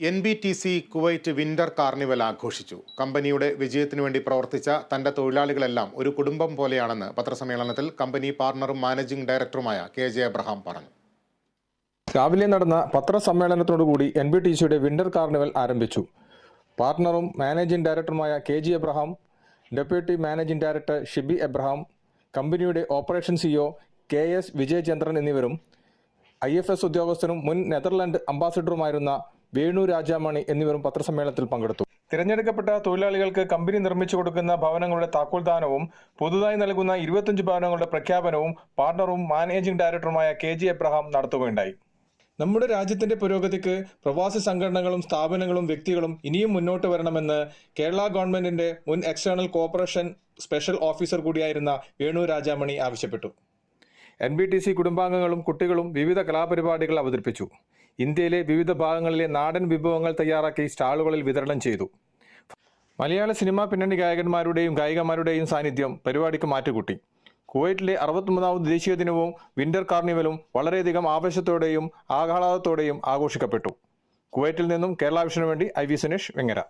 N B T C Kuwait winter carnival ആഘോഷിച്ചു. കമ്പനിയുടെ വിജയത്തിനു വേണ്ടി പ്രവർത്തിച്ച തന്റെ തൊഴിലാളികളെല്ലാം ഒരു കുടുംബം പോലെയാണെന്ന് പത്രസമ്മേളനത്തിൽ കമ്പനി പാർട്ണറും മാനേജിംഗ് ഡയറക്ടറുമായ കെ ജെ എബ്രഹാം പറഞ്ഞു. രാവിലെ നടന്ന പത്രസമ്മേളനത്തോടുകൂടി എൻ ബി ടി സിയുടെ വിന്റർ കാർണിവൽ ആരംഭിച്ചു. പാർട്ണറും മാനേജിംഗ് ഡയറക്ടറുമായ K G Abraham deputy managing director Shibi Abraham കമ്പനിയുടെ operation CEO K S Vijayachandran എന്നിവരും ഐ എഫ് എസ് ഉദ്യോഗസ്ഥനും മുൻ നെതർലാൻഡ് അംബാസിഡറുമായിരുന്ന വേണു രാജാമണി എന്നിവരും പത്രസമ്മേളനത്തിൽ പങ്കെടുത്തു. തിരഞ്ഞെടുക്കപ്പെട്ട തൊഴിലാളികൾക്ക് കമ്പനി നിർമ്മിച്ചു കൊടുക്കുന്ന ഭവനങ്ങളുടെ താക്കോൽദാനവും പുതുതായി നൽകുന്ന ഇരുപത്തഞ്ച് ഭവനങ്ങളുടെ പ്രഖ്യാപനവും പാർട്ണറും മാനേജിംഗ് ഡയറക്ടറുമായ കെ ജി എബ്രഹാം നടത്തുകയുണ്ടായി. നമ്മുടെ രാജ്യത്തിന്റെ പുരോഗതിക്ക് പ്രവാസി സംഘടനകളും സ്ഥാപനങ്ങളും വ്യക്തികളും ഇനിയും മുന്നോട്ട് വരണമെന്ന് കേരള ഗവൺമെന്റിന്റെ മുൻ എക്സ്റ്റേണൽ കോർപ്പറേഷൻ സ്പെഷ്യൽ ഓഫീസർ കൂടിയായിരുന്ന വേണു രാജാമണി ആവശ്യപ്പെട്ടു. എൻ ബി ടി സി കുടുംബാംഗങ്ങളും കുട്ടികളും വിവിധ കലാപരിപാടികൾ അവതരിപ്പിച്ചു. ഇന്ത്യയിലെ വിവിധ ഭാഗങ്ങളിലെ നാടൻ വിഭവങ്ങൾ തയ്യാറാക്കി സ്റ്റാളുകളിൽ വിതരണം ചെയ്തു. മലയാള സിനിമാ പിന്നണി ഗായകന്മാരുടെയും ഗായികമാരുടെയും സാന്നിധ്യം പരിപാടിക്ക് മാറ്റുകൂട്ടി. കുവൈറ്റിലെ അറുപത്തൊമ്പതാമത് ദേശീയ ദിനവും വിന്റർ കാർണിവലും വളരെയധികം ആവേശത്തോടെയും ആഹ്ലാദത്തോടെയും ആഘോഷിക്കപ്പെട്ടു. കുവൈറ്റിൽ നിന്നും കേരള വിഷനു വേണ്ടി ഐ വി സുനേഷ് വെങ്ങര.